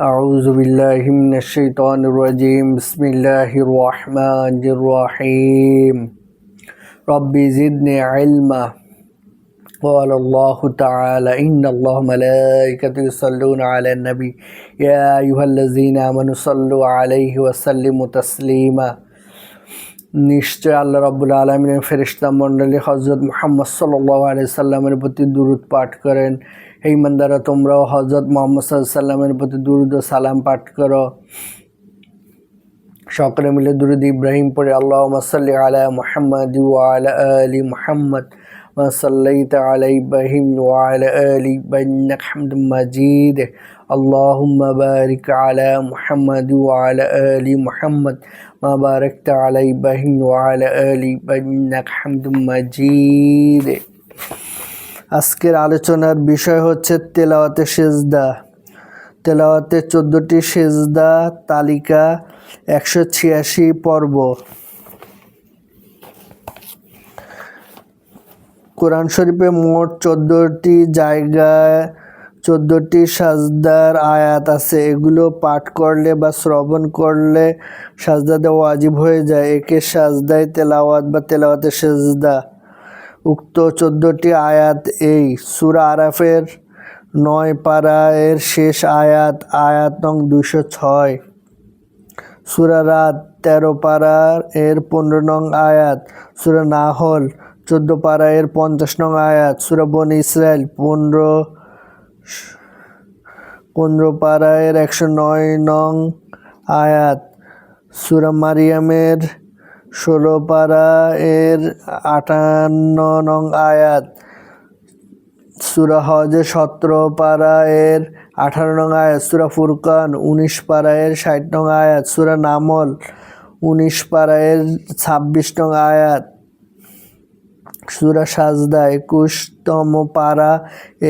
أعوذ بالله من الشيطان الرجيم. بسم الله الرحمن الرحيم. رب زدني علما. قال الله تعالى إن الله ملائكته يصلون على النبي. يا أيها الذين آمنوا صلوا عليه وسلموا تسليما. নিশ্চয় আল্লাহ রব্বুল আলমিনের ফেরিস্তা মণ্ডলী হজরত মোহাম্মদ সাল্লাহ সাল্লামের প্রতি দুরুদ পাঠ করেন। এই মন্দারা তোমরাও হজরত মোহাম্মদ সাল্লামের প্রতি দুরুদ ও সালাম পাঠ করো। সকলে মিলে দুরুদ ইব্রাহিম পড়ে আল্লাহ সাল্লি আলা মোহাম্মদ আলী মুহাম্মদ। وصليت على إبراهيم وعلى آل إنك حمد مجيد اللهم بارك على محمد وعلى آل محمد ما باركت على إبراهيم وعلى آل إنك حمد مجيد আজকের আলোচনার বিষয় হচ্ছে তেলাওয়াতে সেজদা তেলাওয়াতে চোদ্দোটি সেজদা তালিকা একশো ছিয়াশি পর্ব কোরআন শরীফে মোট চোদ্দোটি জায়গায় চোদ্দোটি সাজদার আয়াত আছে। এগুলো পাঠ করলে বা শ্রবণ করলে সাজদা দেওয়া ওয়াজিব হয়ে যায়। একে সাজদায় তেলাওয়াত বা তেলাওয়াতের সেজদা। উক্ত চোদ্দোটি আয়াত এই। সুরা আরাফের নয় পারা এর শেষ আয়াত আয়াত নং দুশো ছয়। সুরা রাত তেরো পারা এর পনেরো নং আয়াত, সুরা নাহল চোদ্দ পাড়ায়ের পঞ্চাশ নং আয়াত, সুরা বন ইসরায়েল, পনেরো পনেরো পারা এর একশো নয় নং আয়াত, সুরা মারিয়ামের ষোলো পারা এর আটান্ন নং আয়াত, সুরা হজে সতেরো পারা এর আঠারো নং আয়াত, সুরা ফুরকান উনিশ পারা এর ষাট নং আয়াত, সুরা নামল উনিশ পারা এর ছাব্বিশ নং আয়াত। সুরা সাজদা একুশতম পারা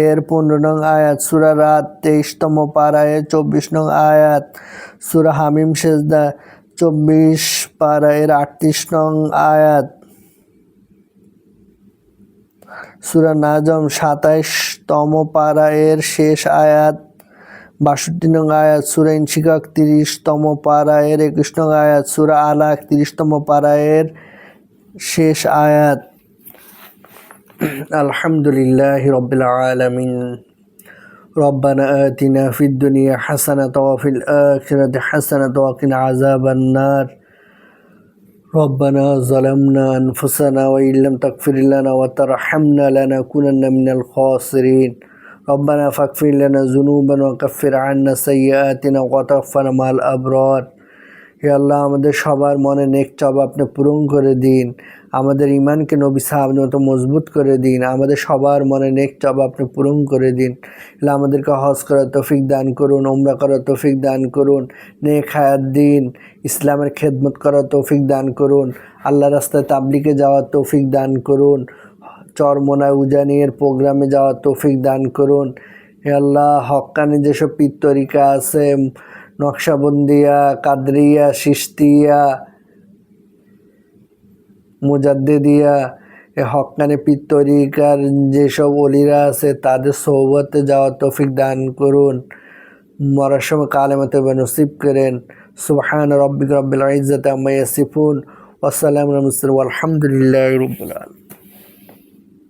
এর পনেরো নং আয়াত, সুরা রাত তেইশতম পারা এর চব্বিশ নং আয়াত, সুরা হামিম সেজদা চব্বিশ পারা এর আটত্রিশ নং আয়াত, সুরা নাজম সাতাইশতম পারা এর শেষ আয়াত, বাষট্টি নং আয়াত, সুরা ইনশিকাক তিরিশতম পারা এর একুশ নং আয়াত, সুরা আলাক তিরিশতম পারা এর শেষ আয়াত। الحمد لله رب العالمين ربنا آتنا في الدنيا حسنة وفي الآخرة حسنة وقنا عذاب النار ربنا ظلمنا أنفسنا وإن لم تغفر لنا وترحمنا لنكونن من الخاسرين ربنا فاغفر لنا ذنوبنا وكفر عنا سيئاتنا وتوفنا مع الأبرار হে আল্লাহ, আমাদের সবার মনে নেক চাপ আপনি পূরণ করে দিন। আমাদের ইমানকে নবী সাহাবের মতো মজবুত করে দিন। আমাদের সবার মনে নেক চাপ আপনি পূরণ করে দিন। আল্লাহ আমাদেরকে হজ করার তৌফিক দান করুন ওমরা করার তৌফিক দান করুন, নেক হায়াত দিন, ইসলামের খেদমত করার তৌফিক দান করুন আল্লাহ রাস্তায় তাবলিকে যাওয়ার তৌফিক দান করুন চরমোনা উজানির প্রোগ্রামে যাওয়ার তৌফিক দান করুন। হে আল্লাহ হক্কানি যেসব পিত্তরিকা আছে নকশাবন্দিয়া, কাদরিয়া সিস্তিয়া মুজাদ্দিদিয়া হকানি পিত্তরিকার যেসব অলিরা আছে, তাদের সৌবতে যাওয়ার তৌফিক দান করুন। মরার সময় কালেমাতে নসিব করেন। সুবহান রব্বিক রব্বিল ইজ্জাতে আম্মা ইয়াসিফুন। ওয়াসসালামু আলাইকুম আলহামদুলিল্লাহি রাব্বিল আলামিন।